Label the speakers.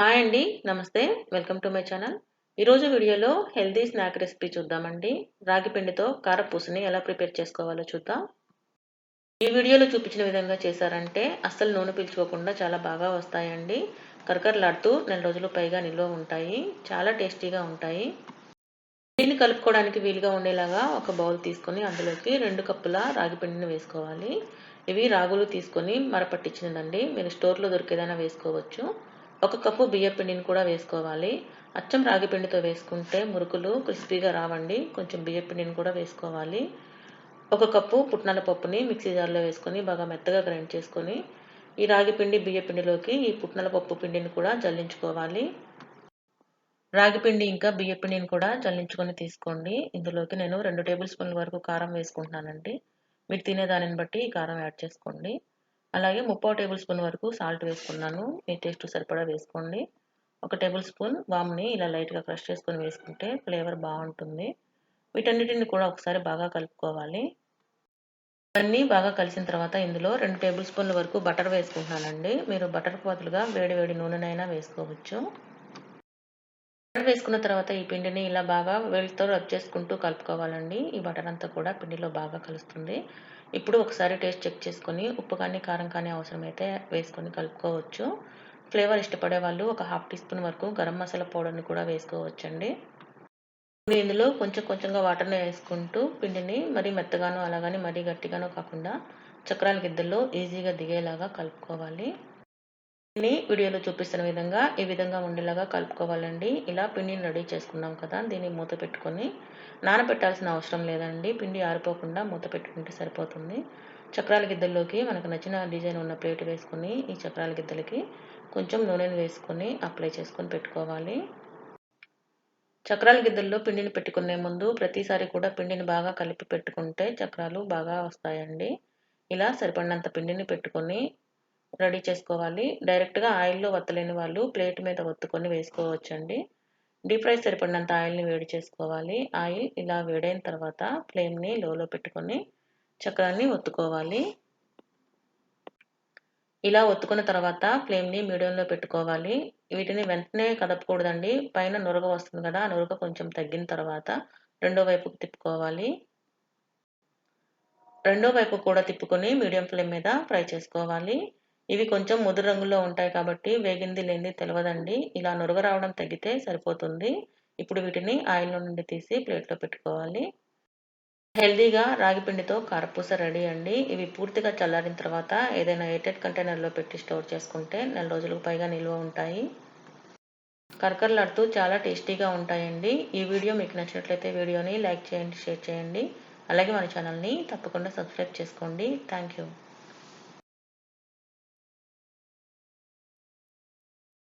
Speaker 1: Hi అండి నమస్తే. Welcome to my channel ఈరోజు వీడియోలో హెల్తీ స్నాక్ రెసిపీ చూద్దామండి. రాగి పిండితో కారపూసని ఎలా ప్రిపేర్ చేసుకోవాలో చూద్దాం. ఈ వీడియోలో చూపించిన విధంగా చేశారంటే అస్సలు నూనె పీల్చుకోకుండా చాలా బాగా వస్తాయండి. కరకరలాడుతూ నెల రోజులు పైగా నిల్వ ఉంటాయి. చాలా టేస్టీగా ఉంటాయి. దీన్ని కలుపుకోవడానికి వీలుగా ఉండేలాగా ఒక బౌల్ తీసుకొని అందులోకి రెండు కప్పుల రాగి పిండిని వేసుకోవాలి. ఇవి రాగులు తీసుకొని మరపట్టించినదండి. మీరు స్టోర్లో దొరికేదైనా వేసుకోవచ్చు. ఒక కప్పు బియ్య పిండిని కూడా వేసుకోవాలి. అచ్చం రాగి పిండితో వేసుకుంటే మురుకులు క్రిస్పీగా రావండి. కొంచెం బియ్య పిండిని కూడా వేసుకోవాలి. ఒక కప్పు పుట్నాల పప్పుని మిక్సీ జార్లో వేసుకొని బాగా మెత్తగా గ్రైండ్ చేసుకొని ఈ రాగి పిండి బియ్య పిండిలోకి ఈ పుట్నాల పప్పు పిండిని కూడా జల్లించుకోవాలి. రాగి పిండి ఇంకా బియ్య పిండిని కూడా జల్లించుకొని తీసుకోండి. ఇందులోకి నేను రెండు టేబుల్ స్పూన్ల వరకు కారం వేసుకుంటున్నానండి. మీరు తినే దానిని బట్టి ఈ కారం యాడ్ చేసుకోండి. అలాగే ముప్పో టేబుల్ స్పూన్ వరకు సాల్ట్ వేసుకున్నాను. మీ టేస్ట్ సరిపడా వేసుకోండి. ఒక టేబుల్ స్పూన్ వామ్ని ఇలా లైట్గా క్రష్ చేసుకొని వేసుకుంటే ఫ్లేవర్ బాగుంటుంది. వీటన్నిటిని కూడా ఒకసారి బాగా కలుపుకోవాలి. ఇవన్నీ బాగా కలిసిన తర్వాత ఇందులో రెండు టేబుల్ స్పూన్ల వరకు బటర్ వేసుకుంటున్నానండి. మీరు బటర్ బదులుగా వేడి వేడి నూనెనైనా వేసుకోవచ్చు. బటర్ వేసుకున్న తర్వాత ఈ పిండిని ఇలా బాగా వేడితో రబ్ చేసుకుంటూ కలుపుకోవాలండి. ఈ బటర్ అంతా కూడా పిండిలో బాగా కలుస్తుంది. ఇప్పుడు ఒకసారి టేస్ట్ చెక్ చేసుకొని ఉప్పు కానీ కారం కానీ అవసరమైతే వేసుకొని కలుపుకోవచ్చు. ఫ్లేవర్ ఇష్టపడే వాళ్ళు ఒక హాఫ్ టీ స్పూన్ వరకు గరం మసాలా పౌడర్ని కూడా వేసుకోవచ్చండి. ఇందులో కొంచెం కొంచెంగా వాటర్ని వేసుకుంటూ పిండిని మరీ మెత్తగానో అలాగని మరీ గట్టిగానో కాకుండా చక్రాల గిద్దల్లో ఈజీగా దిగేలాగా కలుపుకోవాలి. వీడియోలో చూపిస్తున్న విధంగా ఈ విధంగా ఉండేలాగా కలుపుకోవాలండి. ఇలా పిండిని రెడీ చేసుకున్నాం కదా దీన్ని మూత పెట్టుకొని నానబెట్టాల్సిన అవసరం లేదండి. పిండి ఆరిపోకుండా మూత పెట్టుకుంటే సరిపోతుంది. చక్రాల గిద్దల్లోకి మనకు నచ్చిన డిజైన్ ఉన్న ప్లేట్ వేసుకొని ఈ చక్రాల గిద్దలకి కొంచెం నూనెను వేసుకొని అప్లై చేసుకొని పెట్టుకోవాలి. చక్రాల గిద్దల్లో పిండిని పెట్టుకునే ముందు ప్రతిసారి కూడా పిండిని బాగా కలిపి పెట్టుకుంటే చక్రాలు బాగా వస్తాయండి. ఇలా సరిపడినంత పిండిని పెట్టుకొని రెడీ చేసుకోవాలి. డైరెక్ట్గా ఆయిల్లో వత్తలేని వాళ్ళు ప్లేట్ మీద వత్తుకొని వేసుకోవచ్చండి. డీప్ ఫ్రై సరిపడినంత ఆయిల్ని వేడి చేసుకోవాలి. ఆయిల్ ఇలా వేడైన తర్వాత ఫ్లేమ్ని లోలో పెట్టుకొని చక్రాన్ని ఒత్తుకోవాలి. ఇలా ఒత్తుకున్న తర్వాత ఫ్లేమ్ని మీడియంలో పెట్టుకోవాలి. వీటిని వెంటనే కదపకూడదండి. పైన నురగ వస్తుంది కదా నురగ కొంచెం తగ్గిన తర్వాత రెండో వైపుకు తిప్పుకోవాలి. రెండో వైపు కూడా తిప్పుకొని మీడియం ఫ్లేమ్ మీద ఫ్రై చేసుకోవాలి. ఇవి కొంచెం ముదురు రంగులో ఉంటాయి కాబట్టి వేగింది లేనిది తెలియదండి ఇలా నురగ రావడం తగ్గితే సరిపోతుంది. ఇప్పుడు వీటిని ఆయిల్ నుండి తీసి ప్లేట్లో పెట్టుకోవాలి. హెల్దీగా రాగి పిండితో కారపూస రెడీ అండి. ఇవి పూర్తిగా చల్లారిన తర్వాత ఏదైనా ఎయిటెడ్ కంటైనర్లో పెట్టి స్టోర్ చేసుకుంటే నెల రోజులకు పైగా నిల్వ ఉంటాయి. కరకరలాడుతూ చాలా టేస్టీగా ఉంటాయండి. ఈ వీడియో మీకు నచ్చినట్లయితే వీడియోని లైక్ చేయండి షేర్ చేయండి. అలాగే మన ఛానల్ని తప్పకుండా సబ్స్క్రైబ్ చేసుకోండి. Thank you.